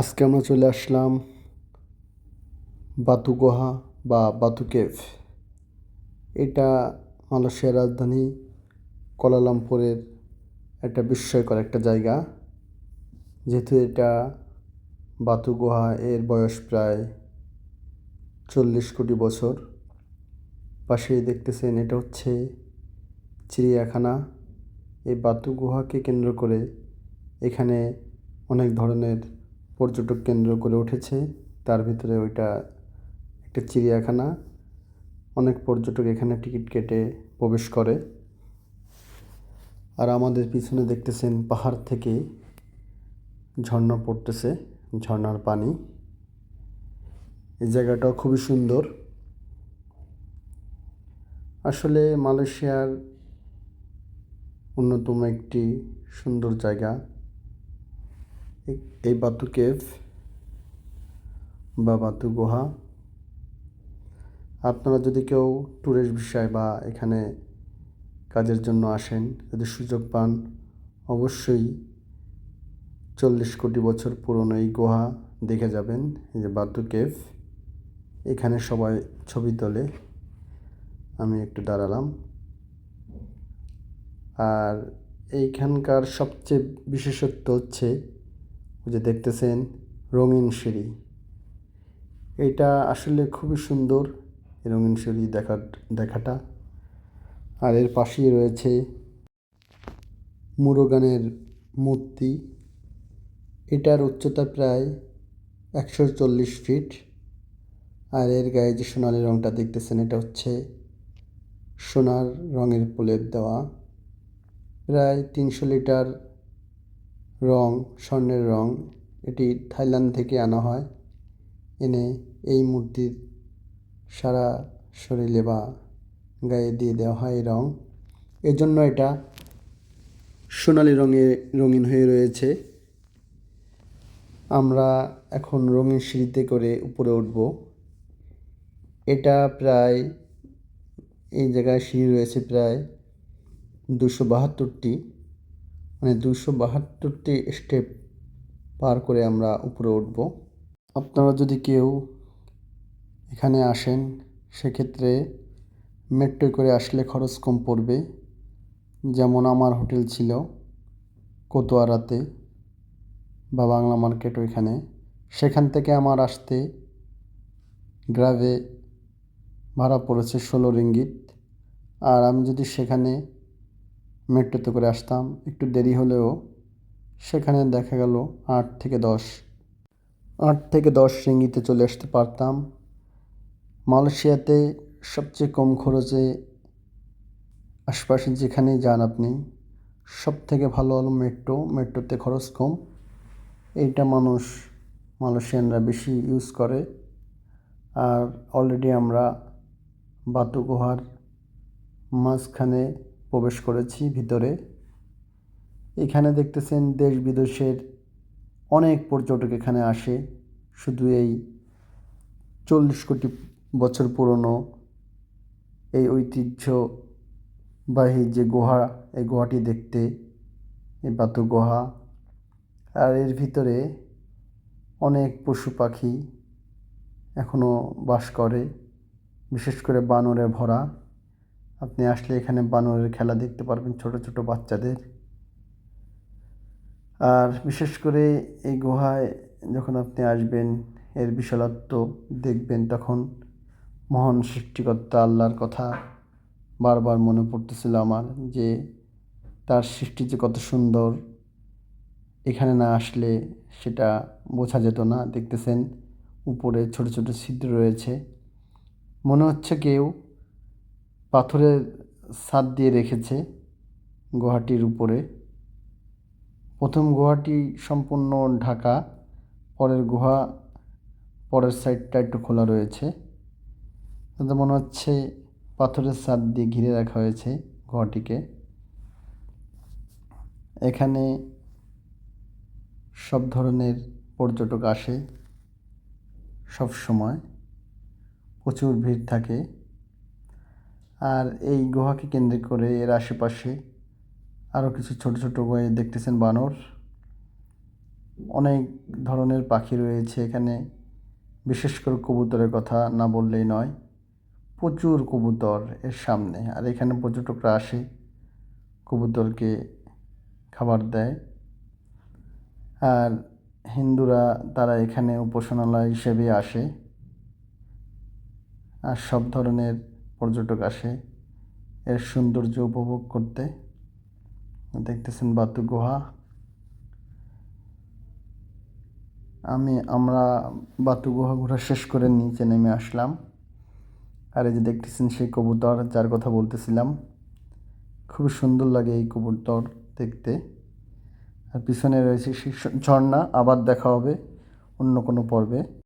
আজকে আমরা চলে আসলাম বাতু গুহা বা বাতু কেভ। এটা মালয়েশিয়ার রাজধানী কোলালামপুরের একটা বিস্ময়কর একটা জায়গা। যেহেতু এটা বাতু গুহা এর বয়স প্রায় চল্লিশ কোটি বছর, পাশেই দেখতেছেন এটা হচ্ছে চিড়িয়াখানা। এই বাতু গুহাকে কেন্দ্র করে এখানে অনেক ধরনের পর্যটক কেন্দ্র করে উঠেছে। তার ভিতরে ওইটা একটা চিড়িয়াখানা। অনেক পর্যটক এখানে টিকিট কেটে প্রবেশ করে। আর আমাদের পিছনে দেখতেছেন পাহাড় থেকে ঝর্ণা পড়তেছে, ঝর্ণার পানি। এই জায়গাটাও খুবই সুন্দর। আসলে মালয়েশিয়ার অন্যতম একটি সুন্দর জায়গা। এই বাতু কেভ বা বাতু গুহা। আপনারা যদি কেউ ট্যুরিস্ট বিষয় বা এখানে কাজের জন্য আসেন, যদি সুযোগ পান, অবশ্যই চল্লিশ কোটি বছর পুরনো এই গুহা দেখে যাবেন, এই যে বাতু কেভ। এখানে সবাই ছবি তোলে। আমি একটু দাঁড়ালাম। আর এইখানকার সবচেয়ে বিশেষত্ব হচ্ছে যে দেখতেছেন রঙিন সিঁড়ি। এটা আসলে খুবই সুন্দর রঙিন সিঁড়ি দেখা দেখাটা। আর এর পাশেই রয়েছে মুরুগানের মূর্তি। এটার উচ্চতা প্রায় একশো চল্লিশ ফিট। আর এর গায়ে যে সোনালি রঙটা দেখতেছেন, এটা হচ্ছে সোনার রঙের প্রলেপ দেওয়া। প্রায় তিনশো লিটার রং, স্বর্ণের রং, এটি থাইল্যান্ড থেকে আনা হয়। এনে এই মূর্তির সারা শরীরে বা গায়ে দিয়ে দেওয়া হয় এই রং। এজন্য এটা সোনালি রঙে রঙিন হয়ে রয়েছে। আমরা এখন রঙিন সিঁড়িতে করে উপরে উঠব। এটা প্রায়, এই জায়গায় সিঁড়ি রয়েছে প্রায় দুশো বাহাত্তরটি। মানে দুশো বাহাত্তরটি স্টেপ পার করে আমরা উপরে উঠব। আপনারা যদি কেউ এখানে আসেন, সেক্ষেত্রে মেট্রো করে আসলে খরচ কম পড়বে। যেমন আমার হোটেল ছিল কোতোয়ারাতে বা বাংলা মার্কেট ওইখানে। সেখান থেকে আমার আসতে গ্রাভে ভাড়া পড়েছে ষোলো রিঙ্গিত। আর আমি যদি সেখানে মেট্রোতে করে আসতাম। একটু দেরি হলেও সেখানে দেখা গেল আট থেকে দশ। আট থেকে দশ রিঙ্গিতে চলে আসতে পারতাম। মালয়েশিয়াতে সবচেয়ে কম খরচে আশপাশে যেখানেই যান আপনি সব থেকে ভালো হলো মেট্রো মেট্রোতে খরচ কম। এইটা মানুষ মালয়েশিয়ানরা বেশি ইউজ করে। আর অলরেডি আমরা বাতু গুহার মাঝখানে প্রবেশ করেছি ভিতরে। এখানে দেখতেছেন দেশ বিদেশের অনেক পর্যটক এখানে আসে। শুধু এই চল্লিশ কোটি বছর পুরনো এই ঐতিহ্যবাহী যে গুহা, এই গুহাটি দেখতে, এই বাতু গুহা। আর এর ভিতরে অনেক পশু পাখি এখনও বাস করে, বিশেষ করে বানরে ভরা। আপনি আসলে এখানে বানরের খেলা দেখতে পারবেন ছোট ছোট বাচ্চাদের। আর বিশেষ করে এই গুহায় যখন আপনি আসবেন, এর বিশালত্ব দেখবেন, তখন মহান সৃষ্টিকর্তা আল্লাহর কথা বারবার মনে পড়তেছিল আমার যে তার সৃষ্টি যে কত সুন্দর, এখানে না আসলে সেটা বোঝা যেত না। দেখতেছেন, উপরে ছোট ছোট ছিদ্র রয়েছে। মনে হচ্ছে কেউ পাথরের ছাদ দিয়ে রেখেছে গুহাটির উপরে। প্রথম গুহাটি সম্পূর্ণ ঢাকা, পরের গুহা পরের সাইডটা একটু খোলা রয়েছে। তাতে মনে হচ্ছে পাথরের ছাদ দিয়ে ঘিরে রাখা হয়েছে গুহাটিকে। এখানে সব ধরনের পর্যটক আসে সব সময় প্রচুর ভিড় থাকে। আর এই গুহাকে কেন্দ্র করে এর আশেপাশে আরও কিছু ছোট ছোট গুহায় দেখতেছেন বানর। অনেক ধরনের পাখি রয়েছে এখানে। বিশেষ করে কবুতরের কথা না বললেই নয়, প্রচুর কবুতর এর সামনে। আর এখানে পর্যটকরা আসে, কবুতরকে খাবার দেয়। আর হিন্দুরা তারা এখানে উপাসনালয় হিসেবে আসে। আর সব ধরনের পর্যটক আসে, এর সৌন্দর্য উপভোগ করতে। দেখতেছেন বাতু গুহা। আমি, আমরা বাতু গুহা ঘোরা শেষ করে নিচে নেমে আসলাম। আর এই যে দেখতেছেন সেই কবুতর, যার কথা বলতেছিলাম। খুব সুন্দর লাগে এই কবুতর দেখতে। আর পিছনে রয়েছে সেই ঝর্ণা, আবার দেখা হবে অন্য কোনো পর্বে।